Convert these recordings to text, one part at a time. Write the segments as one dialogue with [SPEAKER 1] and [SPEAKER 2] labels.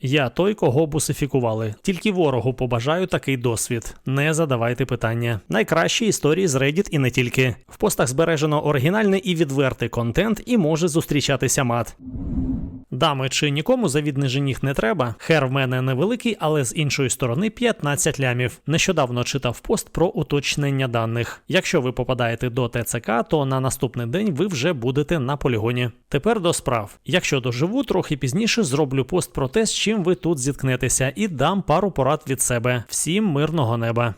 [SPEAKER 1] Я той, кого бусифікували. Тільки ворогу побажаю такий досвід. Не задавайте питання. Найкращі історії з Reddit і не тільки. В постах збережено оригінальний і відвертий контент, і може зустрічатися мат. Дами, чи нікому завідний жених не треба? Хер в мене невеликий, але з іншої сторони 15 лямів. Нещодавно читав пост про уточнення даних. Якщо ви попадаєте до ТЦК, то на наступний день ви вже будете на полігоні. Тепер до справ. Якщо доживу, трохи пізніше зроблю пост про те, з чим ви тут зіткнетеся, і дам пару порад від себе. Всім мирного неба.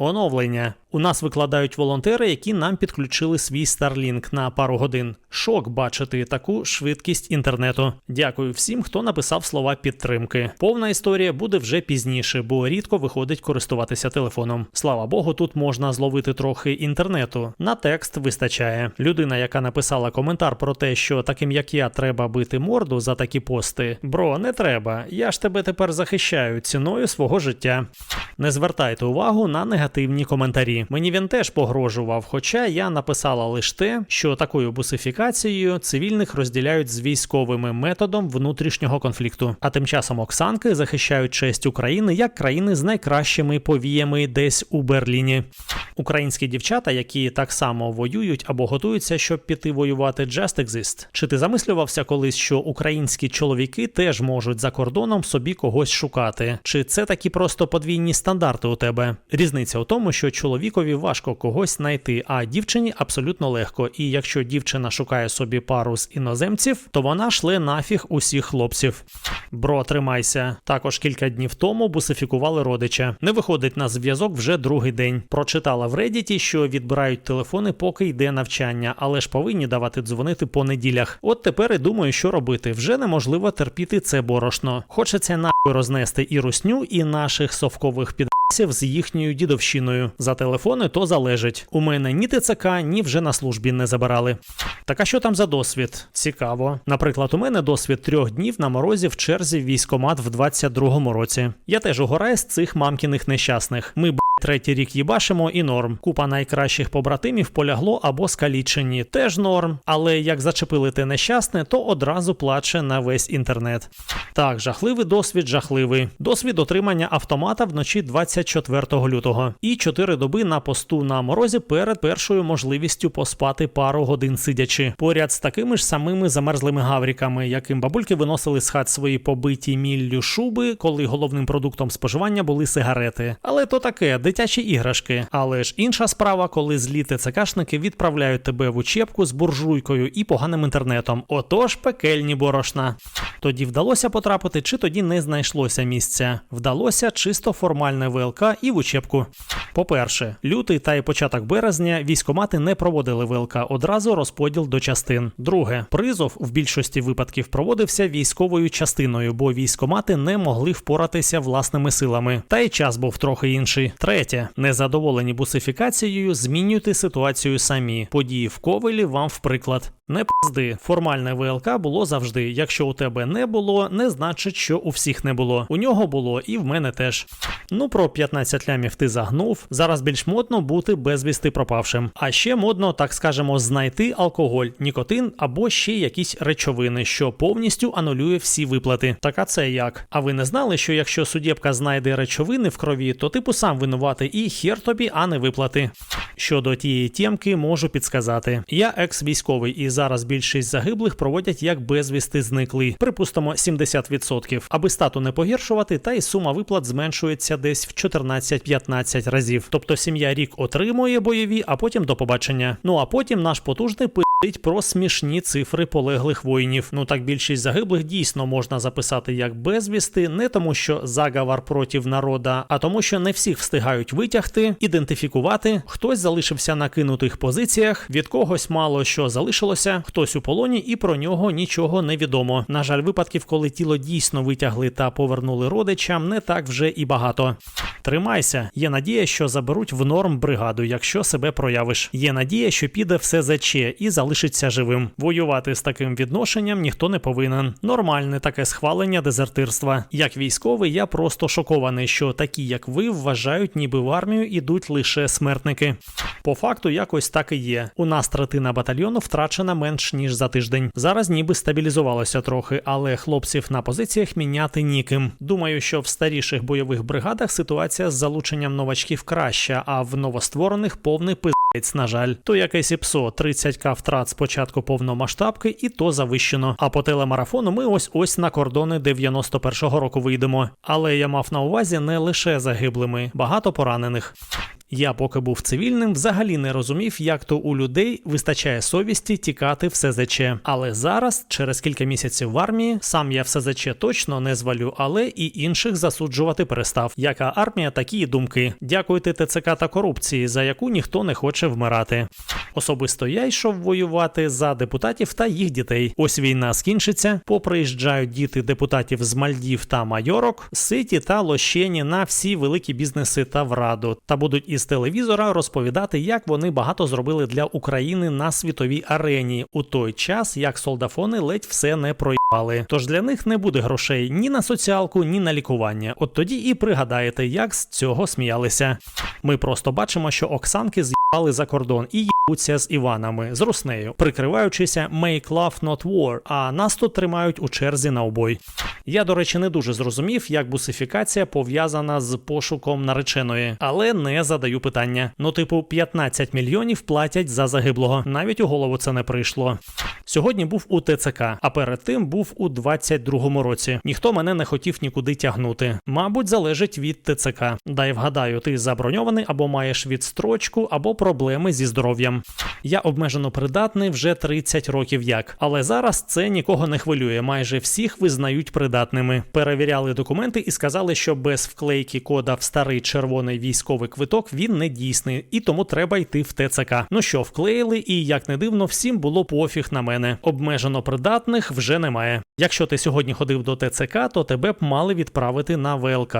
[SPEAKER 1] Оновлення. У нас викладають волонтери, які нам підключили свій Starlink на пару годин. Шок бачити таку швидкість інтернету. Дякую всім, хто написав слова підтримки. Повна історія буде вже пізніше, бо рідко виходить користуватися телефоном. Слава Богу, тут можна зловити трохи інтернету. На текст вистачає. Людина, яка написала коментар про те, що таким як я треба бити морду за такі пости. Бро, не треба. Я ж тебе тепер захищаю ціною свого життя. Не звертайте увагу на негативні коментарі. Мені він теж погрожував, хоча я написала лише те, що такою бусифікацією цивільних розділяють з військовими методом внутрішнього конфлікту. А тим часом Оксанки захищають честь України як країни з найкращими повіями десь у Берліні. Українські дівчата, які так само воюють або готуються, щоб піти воювати, just exist. Чи ти замислювався колись, що українські чоловіки теж можуть за кордоном собі когось шукати? Чи це такі просто подвійні стандарти у тебе? Різниця у тому, що чоловікові важко когось знайти, а дівчині абсолютно легко. І якщо дівчина шукає собі пару з іноземців, то вона шле нафіг усіх хлопців. Бро, тримайся. Також кілька днів тому бусифікували родича. Не виходить на зв'язок вже другий день. Прочитала в Reddit, що відбирають телефони, поки йде навчання, але ж повинні давати дзвонити по неділях. От тепер і думаю, що робити. Вже неможливо терпіти це борошно. Хочеться нахуй рознести і русню, і наших совкових підрасів з їхньою дідовщиною. За телефони то залежить. У мене ні ТЦК, ні вже на службі не забирали. Так а що там за досвід? Цікаво. Наприклад, у мене досвід трьох днів на морозі в черзі військомат в 22-му році. Я теж угораю з цих мамкіних нещасних. Ми б. Третій рік їбашимо і норм. Купа найкращих побратимів полягло або скалічені. Теж норм. Але як зачепили те нещасне, то одразу плаче на весь інтернет. Так, жахливий досвід, жахливий. Досвід отримання автомата вночі 24 лютого. І 4 доби на посту на морозі перед першою можливістю поспати пару годин сидячи. Поряд з такими ж самими замерзлими гавріками, яким бабульки виносили з хат свої побиті міллю шуби, коли головним продуктом споживання були сигарети. Але то таке дитячі іграшки. Але ж інша справа, коли злі ТЦКшники відправляють тебе в учебку з буржуйкою і поганим інтернетом. Отож, пекельні борошна. Тоді вдалося потрапити, чи тоді не знайшлося місця. Вдалося чисто формальне ВЛК і в учебку. По-перше, лютий та й початок березня військомати не проводили ВЛК, одразу розподіл до частин. Друге, призов в більшості випадків проводився військовою частиною, бо військомати не могли впоратися власними силами. Та й час був трохи інший. Третє, незадоволені бусифікацією, змінюйте ситуацію самі. Події в Ковелі вам в приклад. Не пизди, формальне ВЛК було завжди. Якщо у тебе не було, не значить, що у всіх не було. У нього було і в мене теж. Ну про 15 лямів ти загнув. Зараз більш модно бути безвісти пропавшим. А ще модно, так скажемо, знайти алкоголь, нікотин або ще якісь речовини, що повністю анулює всі виплати. Так а це як? А ви не знали, що якщо судєбка знайде речовини в крові, то типу сам винуватий і хер тобі, а не виплати. Щодо тієї тємки, можу підсказати. Я екс-військовий, і зараз більшість загиблих проводять як безвісти зникли, припустимо 70%, аби стату не погіршувати, та й сума виплат зменшується десь в 14-15 разів. Тобто сім'я рік отримує бойові, а потім до побачення. Ну а потім наш потужний пи***ить про смішні цифри полеглих воїнів. Ну так більшість загиблих дійсно можна записати як безвісти, не тому, що заговор проти народа, а тому, що не всіх встигають витягти, ідентифікувати. Хтось залишився на кинутих позиціях, від когось мало що залишилося, хтось у полоні, і про нього нічого не відомо. На жаль, випадків, коли тіло дійсно витягли та повернули родичам, не так вже і багато. Тримайся, є надія, що заберуть в норм бригаду, якщо себе проявиш. Є надія, що піде все ЗЧ і залишиться залишиться живим. Воювати з таким відношенням ніхто не повинен. Нормальне таке схвалення дезертирства. Як військовий, я просто шокований, що такі, як ви, вважають, ніби в армію ідуть лише смертники. По факту, якось так і є. У нас третина батальйону втрачена менш ніж за тиждень. Зараз ніби стабілізувалося трохи, але хлопців на позиціях міняти ніким. Думаю, що в старіших бойових бригадах ситуація з залученням новачків краща, а в новостворених повний пиздець, на жаль. То якесь ІПСО 30к втрат з початку повномасштабки, і то завищено. А по телемарафону ми ось ось на кордони 91-го року вийдемо. Але я мав на увазі не лише загиблими, багато поранених. Я, поки був цивільним, взагалі не розумів, як то у людей вистачає совісті тікати в СЗЧ. Але зараз, через кілька місяців в армії, сам я в СЗЧ точно не звалю, але і інших засуджувати перестав. Яка армія, такі і думки. Дякуйте ТЦК та корупції, за яку ніхто не хоче вмирати. Особисто я йшов воювати за депутатів та їх дітей. Ось війна скінчиться. Поприїжджають діти депутатів з Мальдів та Майорок, ситі та лощені на всі великі бізнеси та в раду, та будуть із телевізора розповідати, як вони багато зробили для України на світовій арені у той час, як солдафони ледь все не проїбали. Тож для них не буде грошей ні на соціалку, ні на лікування. От тоді і пригадаєте, як з цього сміялися. Ми просто бачимо, що Оксанки з'їбали за кордон і з Іванами, з Руснею, прикриваючися «Make love not war», а нас тут тримають у черзі на обой. Я, до речі, не дуже зрозумів, як бусифікація пов'язана з пошуком нареченої, але не задаю питання. Ну, типу, 15 мільйонів платять за загиблого. Навіть у голову це не прийшло. Сьогодні був у ТЦК, а перед тим був у 22-му році. Ніхто мене не хотів нікуди тягнути. Мабуть, залежить від ТЦК. Дай вгадаю, ти заброньований або маєш відстрочку, або проблеми зі здоров'ям. Я обмежено придатний вже 30 років як, але зараз це нікого не хвилює. Майже всіх визнають придатними. Перевіряли документи і сказали, що без вклейки кода в старий червоний військовий квиток він не дійсний, і тому треба йти в ТЦК. Ну що, вклеїли, і як не дивно, всім було пофіг на мене. Обмежено придатних вже немає. Якщо ти сьогодні ходив до ТЦК, то тебе б мали відправити на ВЛК.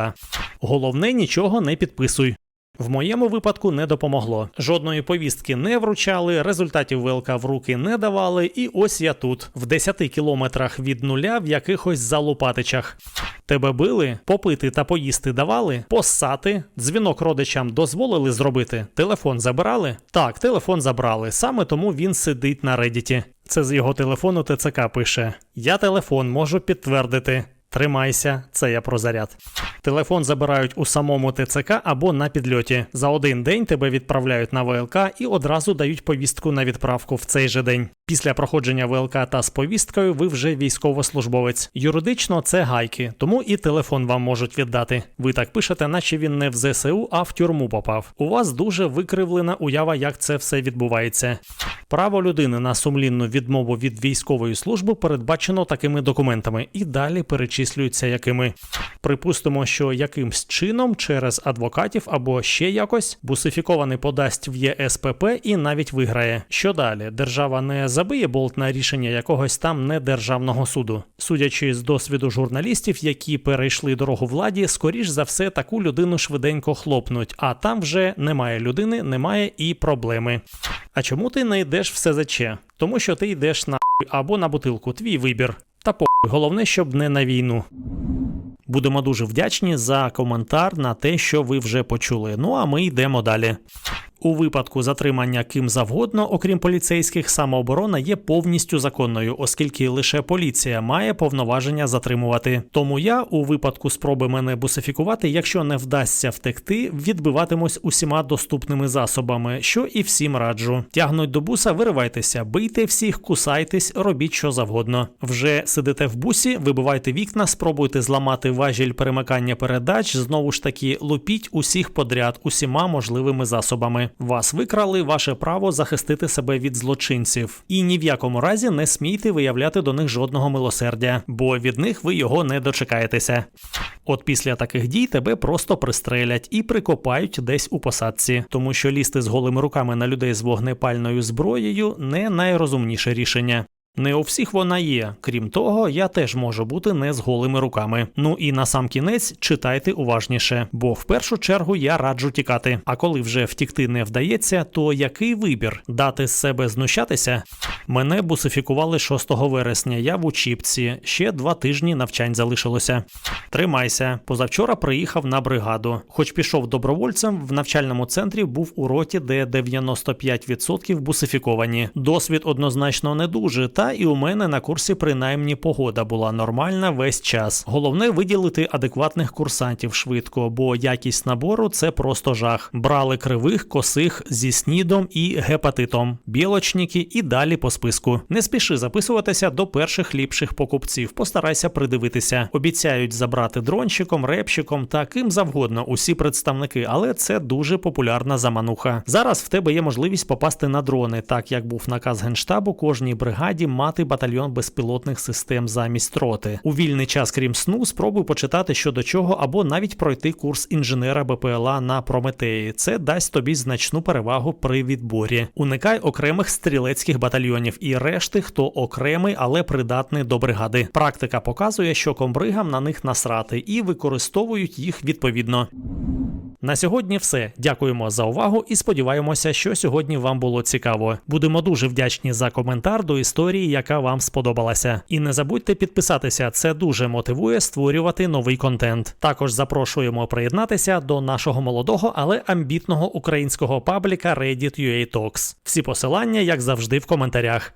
[SPEAKER 1] Головне нічого не підписуй. В моєму випадку не допомогло. Жодної повістки не вручали, результатів ВЛК в руки не давали, і ось я тут, в 10 кілометрах від нуля, в якихось залупатичах. Тебе били, попити та поїсти давали, поссати, дзвінок родичам дозволили зробити. Телефон забирали? Так, телефон забрали. Саме тому він сидить на редіті. Це з його телефону ТЦК пише: Я телефон можу підтвердити. Тримайся, це я про заряд. Телефон забирають у самому ТЦК або на підльоті. За один день тебе відправляють на ВЛК і одразу дають повістку на відправку в цей же день. Після проходження ВЛК та з повісткою ви вже військовослужбовець. Юридично це гайки, тому і телефон вам можуть віддати. Ви так пишете, наче він не в ЗСУ, а в тюрму попав. У вас дуже викривлена уява, як це все відбувається. Право людини на сумлінну відмову від військової служби передбачено такими документами і далі перечислюються якими. Припустимо, що якимсь чином через адвокатів або ще якось бусифікований подасть в ЄСПП і навіть виграє. Що далі? Держава не забиє болт на рішення якогось там недержавного суду. Судячи з досвіду журналістів, які перейшли дорогу владі, скоріш за все таку людину швиденько хлопнуть, а там вже немає людини, немає і проблеми. А чому ти не йдеш в СЗЧ? Тому що ти йдеш на або на бутилку, твій вибір. Головне, щоб не на війну. Будемо дуже вдячні за коментар на те, що ви вже почули. Ну а ми йдемо далі. У випадку затримання ким завгодно, окрім поліцейських, самооборона є повністю законною, оскільки лише поліція має повноваження затримувати. Тому я, у випадку спроби мене бусифікувати, якщо не вдасться втекти, відбиватимусь усіма доступними засобами, що і всім раджу. Тягнуть до буса, виривайтеся, бийте всіх, кусайтесь, робіть що завгодно. Вже сидите в бусі, вибивайте вікна, спробуйте зламати важіль перемикання передач. Знову ж таки, лупіть усіх подряд, усіма можливими засобами. Вас викрали, ваше право захистити себе від злочинців. І ні в якому разі не смійте виявляти до них жодного милосердя, бо від них ви його не дочекаєтеся. От після таких дій тебе просто пристрелять і прикопають десь у посадці, тому що лізти з голими руками на людей з вогнепальною зброєю не найрозумніше рішення. Не у всіх вона є. Крім того, я теж можу бути не з голими руками. Ну і на сам кінець читайте уважніше, бо в першу чергу я раджу тікати. А коли вже втікти не вдається, то який вибір? Дати з себе знущатися? Мене бусифікували 6 вересня. Я в учібці. Ще два тижні навчань залишилося. Тримайся. Позавчора приїхав на бригаду. Хоч пішов добровольцем, в навчальному центрі був у роті, де 95% бусифіковані. Досвід однозначно не дуже. Та і у мене на курсі принаймні погода була нормальна весь час. Головне виділити адекватних курсантів швидко, бо якість набору це просто жах. Брали кривих, косих зі снідом і гепатитом, білочники і далі по списку. Не спіши записуватися до перших ліпших покупців. Постарайся придивитися. Обіцяють забрати дронщиком, репщиком та ким завгодно усі представники, але це дуже популярна замануха. Зараз в тебе є можливість попасти на дрони, так як був наказ генштабу кожній бригаді мати батальйон безпілотних систем замість роти. У вільний час, крім сну, спробуй почитати що до чого, або навіть пройти курс інженера БПЛА на Прометеї. Це дасть тобі значну перевагу при відборі. Уникай окремих стрілецьких батальйонів і решти, хто окремий, але придатний до бригади. Практика показує, що комбригам на них насрати і використовують їх відповідно. На сьогодні все. Дякуємо за увагу і сподіваємося, що сьогодні вам було цікаво. Будемо дуже вдячні за коментар до історії, яка вам сподобалася. І не забудьте підписатися, це дуже мотивує створювати новий контент. Також запрошуємо приєднатися до нашого молодого, але амбітного українського пабліка Reddit UA Talks. Всі посилання, як завжди, в коментарях.